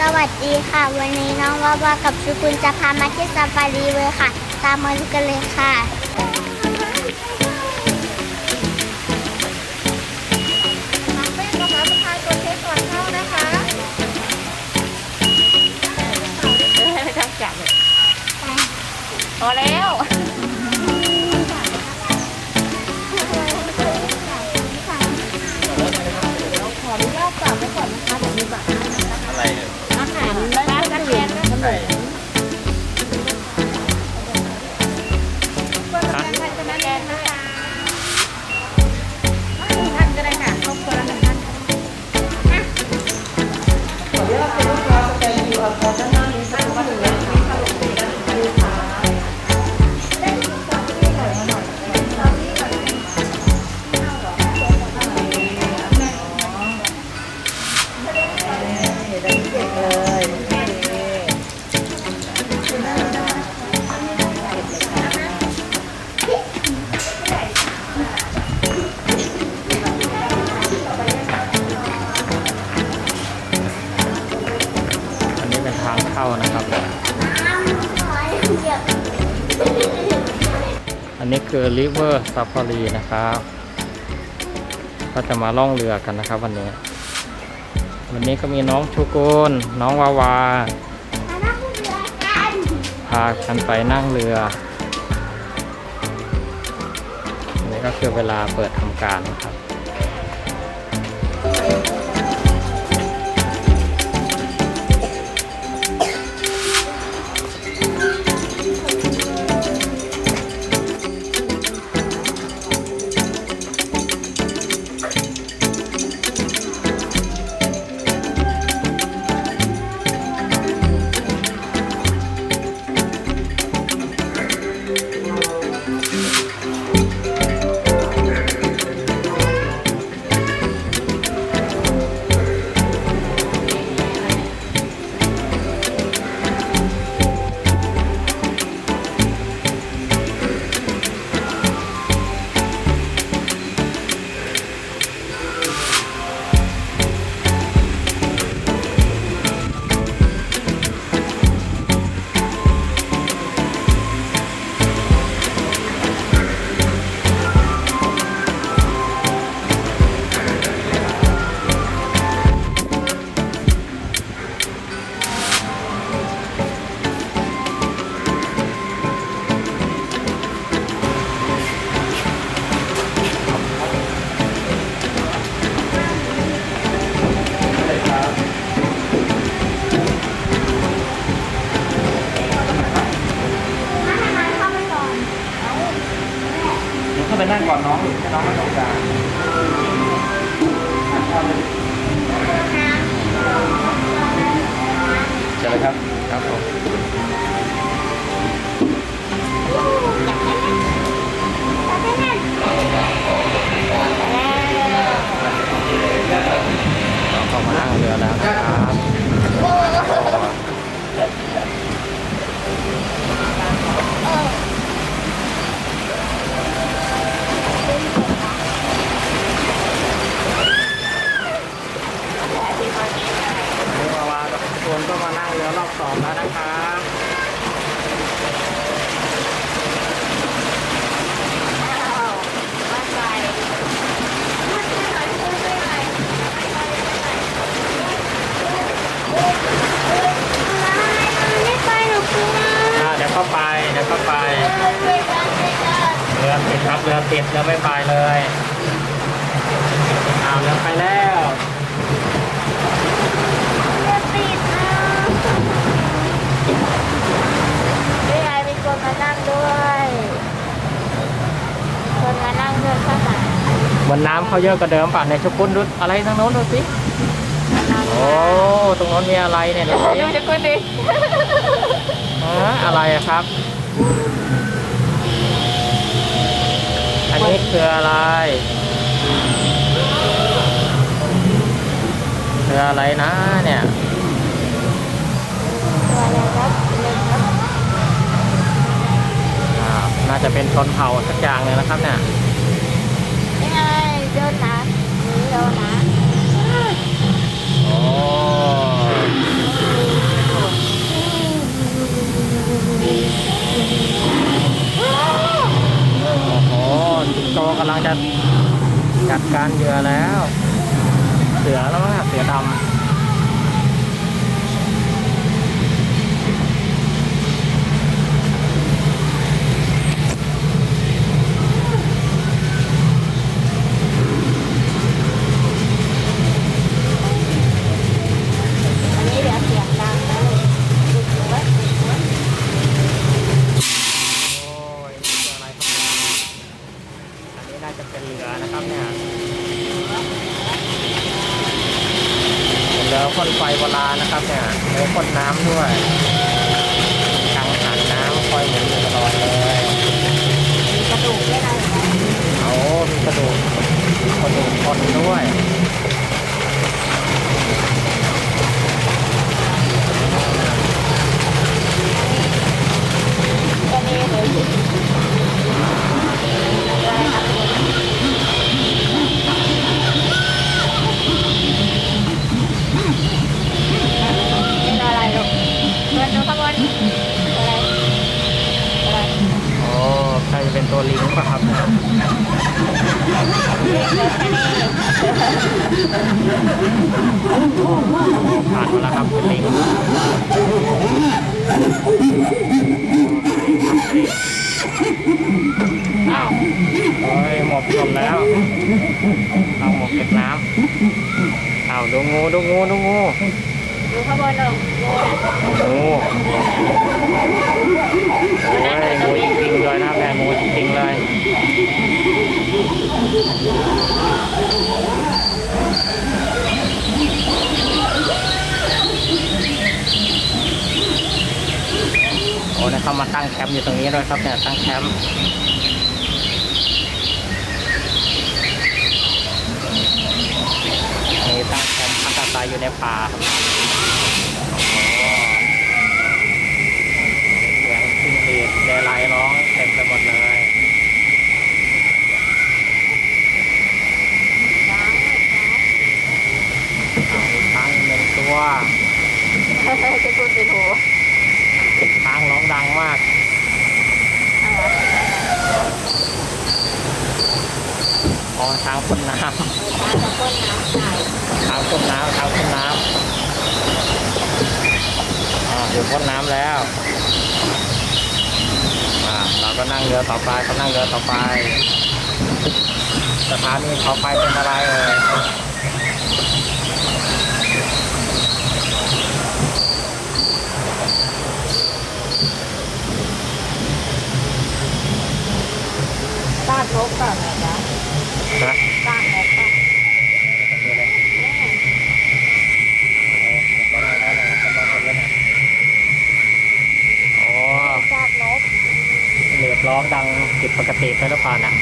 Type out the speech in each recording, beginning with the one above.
สวัสดีค่ะ วันนี้น้องวาวากับชุกุลจะพามาที่ซาฟารีเวอร์ค่ะ ตามมาดูกันเลยค่ะน้องเป้งนะคะสะพายตัวเค้กก่อนเข้านะคะไม่ต้องจับเลยพอแล้วขออนุญาตจับไว้ก่อนนะคะเดี๋ยวมีบัตรให้นะคะ อะไรเนี่ยอาหารบ้านกันเรียนขนใช่ม อันนี้คือ River Safari นะครับก็จะมาล่องเรือกันนะครับ วันนี้ วันนี้ก็มีน้องชูกุลน้องวาวาพากันไปนั่งเรืออันนี้ก็คือเวลาเปิดทำการนะครับ ติดเรือไม่ไปเลยอ้าวเรือไปแล้วนี่ไงมีคนมานั่งด้วยคนมานั่งด้วยข้างหลังบนน้ำเขาเยอะกว่าเดิมป่ะในชุกุลดูอะไรทางโน้นดูสิโอ้ตรงโน้นมีอะไรเนี่ยดูสิดูจะคุณดิฮะอะไรอะครับ นี้คืออะไรคืออะไรนะเนี่ยน่าจะเป็นชนเผ่าสักอย่างเลยนะครับเนี่ยนี่ไงโดนนะโดนนะ กำลังจะจัดการเหยื่อแล้ว เสือแล้วมั้เสือดำ ผ่านมาแล้วครับเป็นลิงอ้าวโอ้ยหมกจมแล้วเอาหมกเก็บน้ำเอาดูงูดูงูดูงูดูขบวนลงงูน่ะงูโอ้ยงูจริงๆเลยนะครับแม่งูจริงๆเลย อ้เนี่ยเขามาตั้งแคมป์อยู่ตรงนี้ด้วยครับเนี่ยตั้งแคมป์นี่ตั้งแคมป์พักอาศัยอยู่ในป่าครับโอ้เสียงจิ้งหรีดเดลายร้องเต็มไปหมดเลย ช้างเลยช้าง เอามีช้างหนึ่งตัว จะพูดเป็นหู ช้างร้องดังมาก อะไร อ๋อช้างพ่นน้ำ ช้างจะพ่นน้ำใส่ ช้างพ่นน้ำช้างพ่นน้ำ อ่าอยู่พ่นน้ำแล้วอ่าเราก็นั่งเรือต่อไปเขานั่งเรือต่อไปสถานีต่อไปเป็นอะไรเอ่ยซากนกเปล่าเนี่ยจ๊ะ นะ ซากนกเปล่า มีอะไร แม่ โอ้ก็ได้ได้ได้กำลังเป็นแล้วนะโอ้ ซากนก เห ร้องดังผิดปกติไปหรือเปล่าน่ะ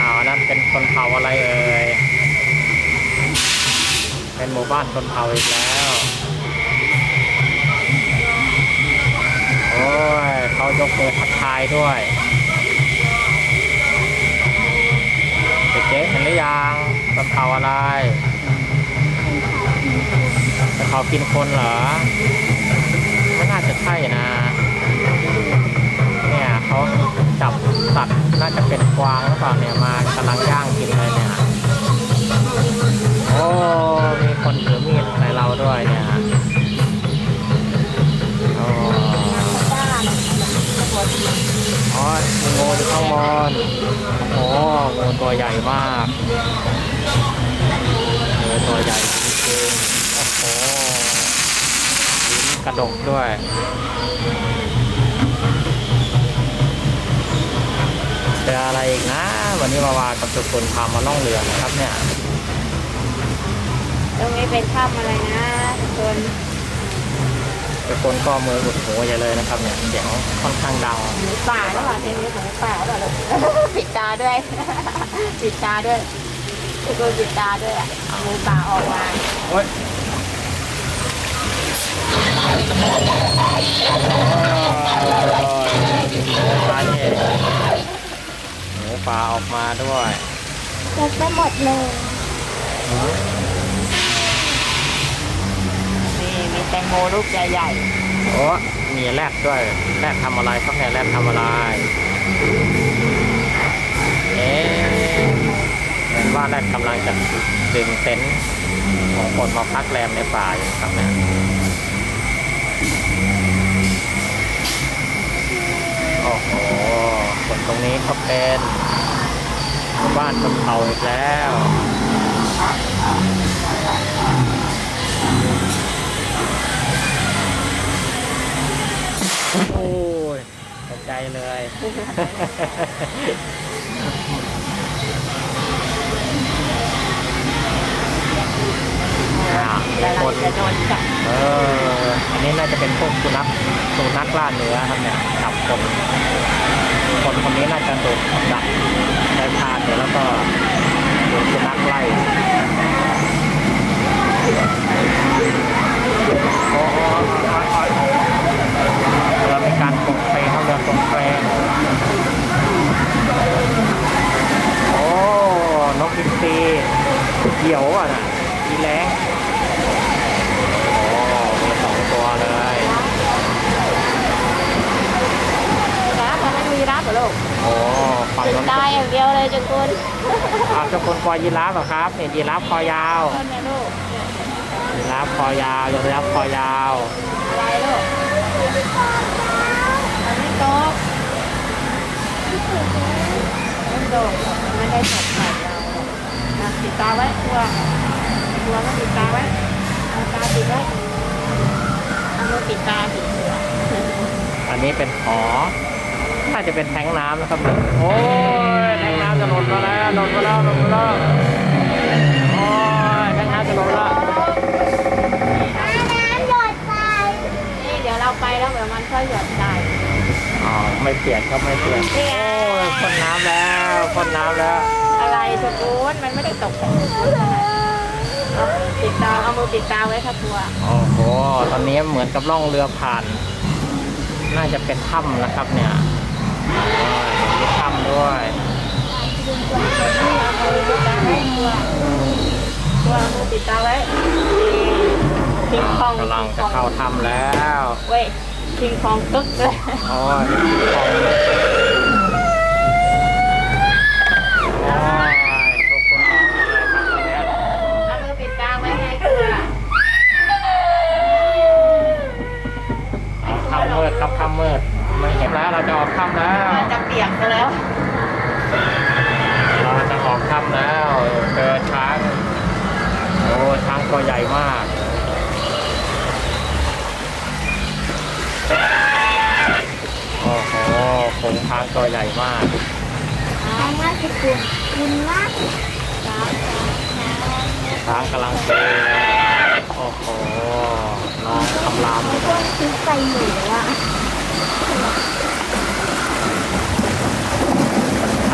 อ้าวนั่นเป็นคนเผาอะไรเอ่ย เป็นหมู่บ้านชนเผาอีกแล้ว โอ้ยเขายกมือทักทายด้วยเจ๊เห็นหรือยังชนเผาอะไรเป็นเขากินคนเหรอไม่น่าจะใช่นะ เนี่ยเขาจับสัตว์น่าจะเป็นกวางหรือเปล่าเนี่ยมากำลังย่างกินเลยเนี่ยโอ้มีคนถือมีดใส่เราด้วยเนี่ยโอ้ซากกระโอ๋อมีงูอยู่ข้างบนโอ้งูตัวใหญ่มากเนือตัวใหญ่จริงๆโอ้โหกระดกด้วย เจออะไรอีกนะ วันนี้มาวากับทุกคนพามาล่องเรือนะครับเนี่ยตรงนี้เป็นถ้ำอะไรนะทุกคนทุกคนก็มืออุดหูใหญ่เลยนะครับเนี่ยเสียงค่อนข้างดังหมูป่าหรือเปล่าเพลงนี้หมูป่าหรือเปล่าลูกปิดตาด้วยปิดตาด้วยทุกคนปิดตาด้วยอะเอาหมูป่าออกมาโอ้ยปลานี่ห มูป่าออกมาด้วยเก็บไปหมดเลยนี่มีแตงโมลูกใหญ่โอ้มีแรดด้วยแรดทำอะไรครับเนี่ยแรดทำอะไร เอ๊ะว่าแรกกำลังจะดึงเต็นท์ของคนมาพักแรมในป่าอยู่ครับเนี่ยโอ้โหส่วน ตรงนี้ก็เป็นหมู่บ้านคนเผาอีกแล้วโอ้ยตกใจเลยอะมีกำลัคงนจะโดนจับเออ อันนี้น่าจะเป็นพวกสุนัขสุนัขล่าเนื้อครับเนี่ยจับคน คนคนนี้น่าจะโดนดักได้พาดแล้วก็โดนสุนัขไล่โอ้โหเรือมีการตกเฟเขาเรือตกเฟโอ้ นกอินทรีเขียวอะนะอีแรง โอ้มีสองตัวเลย รับมันไม่มีรับเหรอลูก โอ้ฝั่ง ถึง นั้น ได้อย่างเดียวเลยจังคุณ อ้าวเจ้าคนปล่อ ยยีราฟเหรอครับเนี่ยยีราฟคอยาวยีราฟคอยาวยีราฟคอยาวอะไรลูกมันไม่ตกไม่ตกไม่ได้ตกใส่เรานะปิดตาไว้กลัวกลัวก็ปิดตาไว้เอาตาปิดไว้เอามือปิดตาปิดตัวอันนี้เป็นหอ น่าจะเป็นแทงน้ำนะครับเนี่ยโอ้ยแทงน้ำจะหล่นมาแล้วหล่นมาแล้วหล่นมาแล้วโอ้ยแทงน้ำจะหล่นแล้วน้ำหยดใส่นี่เดี๋ยวเราไปแล้วเดี๋ยวมันค่อยหยดได้อ๋อไม่เปลี่ยนครับไม่เปลี่ยนนี่ไงโอ้ยพ่นน้ำแล้วพ่นน้ำแล้ว อะไรสกูนมันไม่ได้ตกใส่สกูนใช่ไหมเอาปิดตาเอามือปิดตาไว้ค่ะตัวโอ้โหตอนนี้เหมือนกับล่องเรือผ่าน น่าจะเป็นถ้ำนะครับเนี่ยโอ้ย มีถ้ำด้วยเอามือปิดตาไว้ตัวตัวเอามือปิดตาไว้ทิ้งคองกำลังจะเข้าถ้ำแล้ว เว้ยทิ้งคองตึ๊กเลยโอ้ยมีที่คลอง แล้วเราจะออกค่ำแล้วมันจะเปียกซะแล้ว เราจะออกค่ำแล้วเจอช้างโอ้ช้างตัวใหญ่มากโอ้โหโขงช้างตัวใหญ่มากแรงมากคือคุณคุณมากช้างกำลังเตะโอ้โหน้องคำรามเลยพวกซื้อใส่หมูอะ ถัดจาก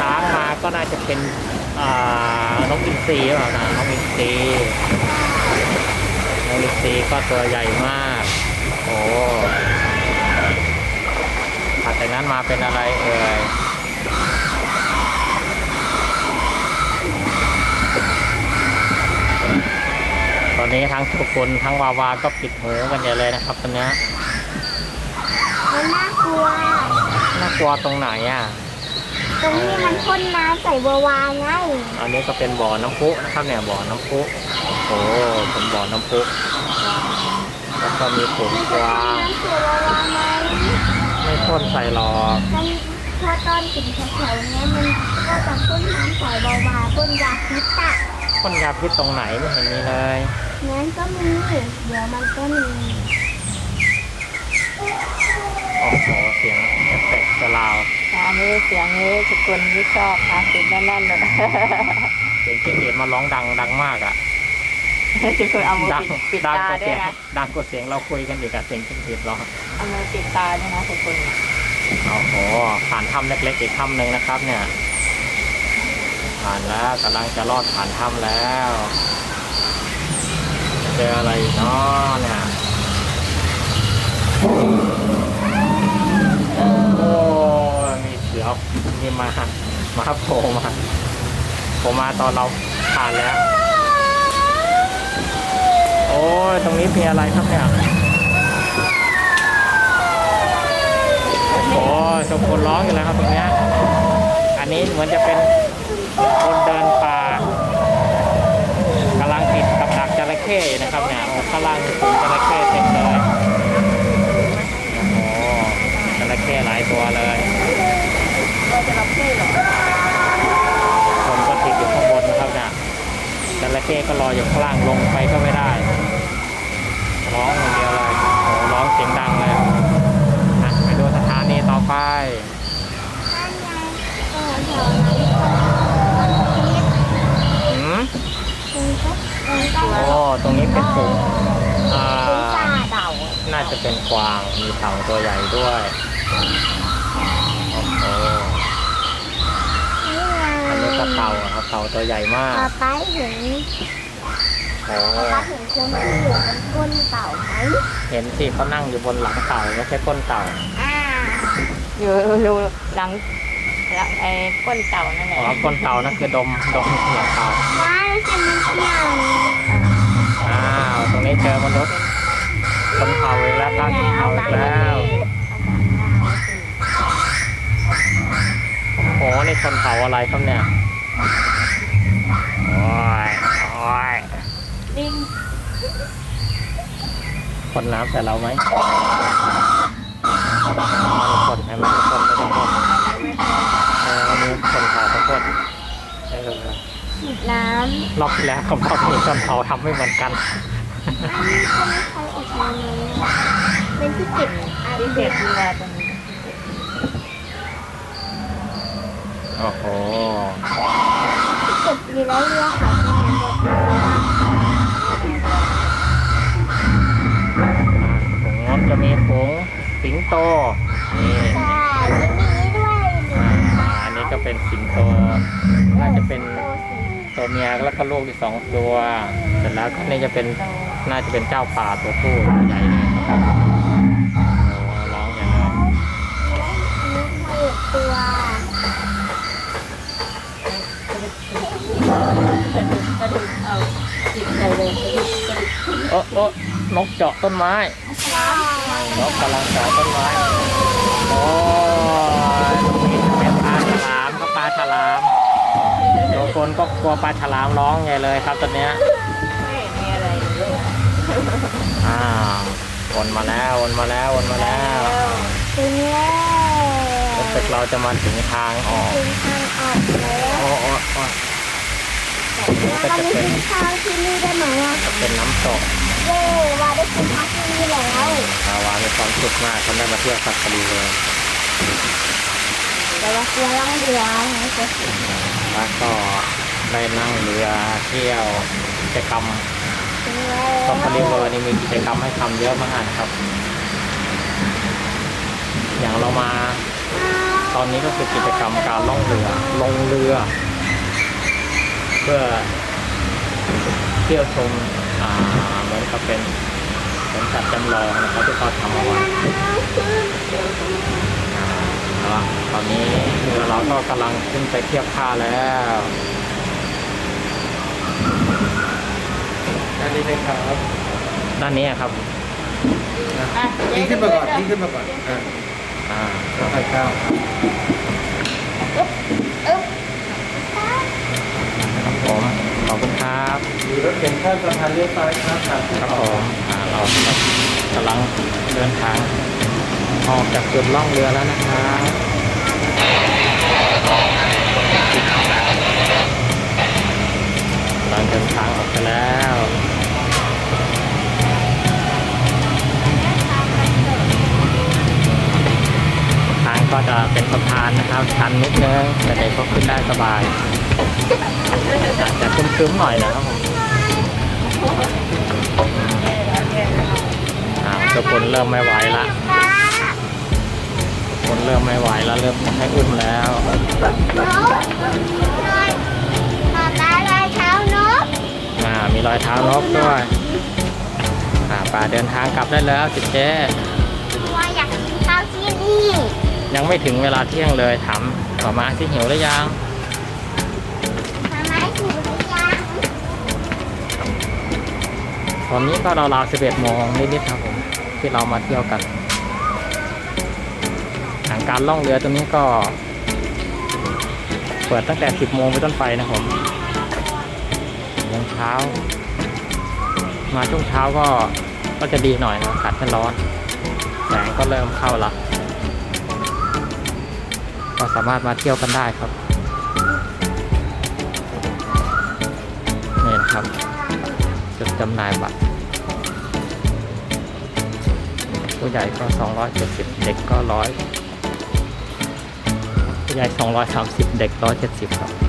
ช้างมาก็น่าจะเป็นอ่านกอินทรีหรือเปล่านะนกอินทรีนกอินทรีก็ตัวใหญ่มาก โอ้ถัดจากนั้นมาเป็นอะไรเอ่ยตอนนี้ทั้งทุกคนทั้งวาวาก็ปิดหูกันใหญ่เลยนะครับตอนเนี้ยมันน่ากลัว น่ากลัวตรงไหนอะ ตรงนี้มันพ่นน้ำใส่บัววานไงอันนี้ก็เป็นบ่อน้ำพุนะครับเนี่ยบ่อน้ำพุโอ้โหเป็นบ่อน้ำพุแล้วก็มีฝูงมันกจะวาพ่นงน้ำใส่บัววานไหมไม่พ่นใส่หรอกมันพอตอนถึงแถวๆเนี้ยมันก็จะพ่นน้ำใส่บัววานพ่นยาพิษอะพ่นยาพิษตรงไหนไม่เห็นมีเลยงั้นก็มีเดี๋ยวมันก็มี โอ้โหเสียงเอฟเฟกต์สลาวอันนี้เสียงนี้สกุลที่ชอบค่ะติดแน่นๆเลยเสียงจิ้งหรีดมาร้องดังดังมากอะสกุลเอามือดังปิดปิดดังตากว่าด้วเสียยงนะดังกว่าเสียงเราคุยกันอีกอะเสียงจิ้งหรีดร้องเอามือปิดตาด้วยนะสกุลโอ้โหผ่านถ้ำเล็กๆอีกถ้ำหนึ่งนะครับ เนี่ย ผ่านแล้วกำลังจะลอดผ่านถ้ำแล้วเจออะไรอีกเนาะเนี่ย มีเสือนี่มา มาโผล่มาโผล่มาตอนเราผ่านแล้ว โอ้ยตรงนี้มีอะไรครับเนี่ยโอ้โหชมคนร้องอยู่แล้วครับตรงเนี้ยอันนี้เหมือนจะเป็นคนเดินป่ากำลังติดกับดักจระเข้อยู่นะครับเนี่ยโอ้ข้างล่างมีฝูงจระเข้เต็มเลยโอ้จระเข้หลายตัวเลย เราจะรับเท่หรอคนก็ติดอยู่ข้างบนนะครับเนี่ยจระเข้ก็รออยู่ข้างล่างลงไปก็ไม่ได้ร้องอย่างเดียวเลยโอ้ร้องเสียงดังเลยอะไปดูสถานีต่อไปนั่นไงเออแถวนั้นหืมคุณก็คุณก็โอ้ตรงนี้เป็นฝูงอ่าคุณจ่าเต่า น่าจะเป็นกวาง มีเต่าตัวใหญ่ด้วย โอ้โห นี่ ไงอันนี้ก็เต่าอะครับเต่าตัวใหญ่มาก ป๊าป๊าเห็นโอ้ป๊าป๊าเห็นคนที่อยู่บนก้นเต่าไหมเห็นสิเขานั่งอยู่บนหลังเต่าไม่ใช่ก้นเต่าอ่าอยู่ดูหลังหลังไอ้ก้นเต่านั่นแหอ๋ละอก้นเต่านั่นคือดมดมหลังเต่าว้าวจะมีเที่ยงอ้าวตรงนี้เจอมนุษย์คนเผาอีกแล้วครับคนเผาอีกแล้วโอ้นี่คนเผาอะไรครับเนี่ย โอ้ยโอ้ยลิงคนน้ำใส่เราไหมมันคนให้มันคนไม่ต้องคนเออวันนี้คนเผาทุกคนเออฉีดน้รอบที่แล้วกับรอบนี้คนเผาทำไม่เหมือนกันอันนี้เขาไม่ใช้อบน้ำเลยเป็นที่เก็บอาที่เด็เด็กกเรือตรงนี้โอ้โห เก็บอยู่แล้วเรือค่ะที่น้ำบดน้ถุงน้นจะมีถุงสิงโต นี่ำใช่ยังมีนี้ด้วยอ่าอันนี้ก็เป็นสิงโต น่าจะเป็นโตสีตัวเมียแล้วก็ลูกอีกสองตัว เสร็จแล้วก็นี่จะเป็นน่าจะเป็นเจ้าป่าตัวผู้ใหญ่เลยครับโอ้ร้องอย่างเลยนี่ คือตัวกระดูกเอาจิบใส่เลยกระดูกโอ้โอ้นกเจาะต้นไม้ใช่นกกำลังเจาะต้นไม้โอ้ยตรงนี้เป็นปลาฉลามครับปลาฉลามบางคนก็กลัวปลาฉลามร้องใหญ่เลยครับตอนเนี้ยไม่มีอะไรเลยอ้าววนมาแล้ววนมาแล้ววนมาแล้วถึงแล้วรู้สึกเราจะมาถึงทางออก ถึงทางออกแล้ว โอ้โอ้โอ้ นี่ก็วันจะนี้เป็นกินข้าวที่นี่ได้ไหมอะเป็นน้ำตกเย้ว่าได้กินข้าวที่นี่แล้วอาวามีความสุขมากเขาได้มาเที่ยวสัตว์ดีเลยแต่ว่าเรือล่องเรือไงจะแล้วก็ได้นั่งเรือเที่ยวกิจกรรมถึงแล้วซอฟารีเวอร์นี่มีกิจกรรมให้ทำเยอะมากนะครับ อย่างเรามา ตอนนี้ก็คือกิจกรรมการล่องเรือ ลงเรือ เพื่อเที่ยวชมอ่าเหมือนกับเป็นเป็นสัตว์จำลองนะครับที่เขาทำเอาไว้อ่าแล้วตอนนี้เรือเราก็กำลังขึ้นไปเทียบท่าแล้วด้านนี้เลยครับ ด้านนี้ครับอะยิงขึ้นมาก่อนยิงขึ้นมาก่อนอ่าอ่าค่อยๆก้าวอึ๊บ ครับผมขอบคุณครับมีรถเข็นข้ามสะพานเลี้ยวซ้ายครับครับครับผมอ่าเรากำลังเดินทางออกจากจุดล่องเรือแล้วนะครับกำลังเดินทางออกไปแล้วทางก็จะเป็นสะพานนะครับชันนิดนึงแต่เด็กก็ขึ้นได้สบายอา จจะครึ้มๆหน่อยนะครับผมอ่าทุกคนเริ่มไม่ไหวละป้าคนเริ่มไม่ไหวแล้วเริ่มให้อุ้มแล้วนกนอยป้าป้าลายเท้านกอ่ามีรอยเท้านกด้วยอ่าป่าเดินทางกลับได้แล้วจิเจ๊ว่าอยากกินข้าวที่นี่ยังไม่ถึงเวลาเที่ยงเลยถามหมามาที่หิวหรือยัง ตอนนี้ก็ราวๆ11โมงนิดๆครับผมที่เรามาเที่ยวกันทางการล่องเรือตรงนี้ก็ เปิดตั้งแต่ 10โมงไปนต้นไปนะครับผมโมงเช้า มาช่วงเช้าก็ก็จะดีหน่อยนะอากาศไม่ร้อนแสงก็เริ่มเข้าละก็สามารถมาเที่ยวกันได้ครับ จำหน่ายบัตร ผู้ใหญ่ก็ 270 เด็กก็ร้อยผู้ใหญ่ 230 เด็ก 170 ครับ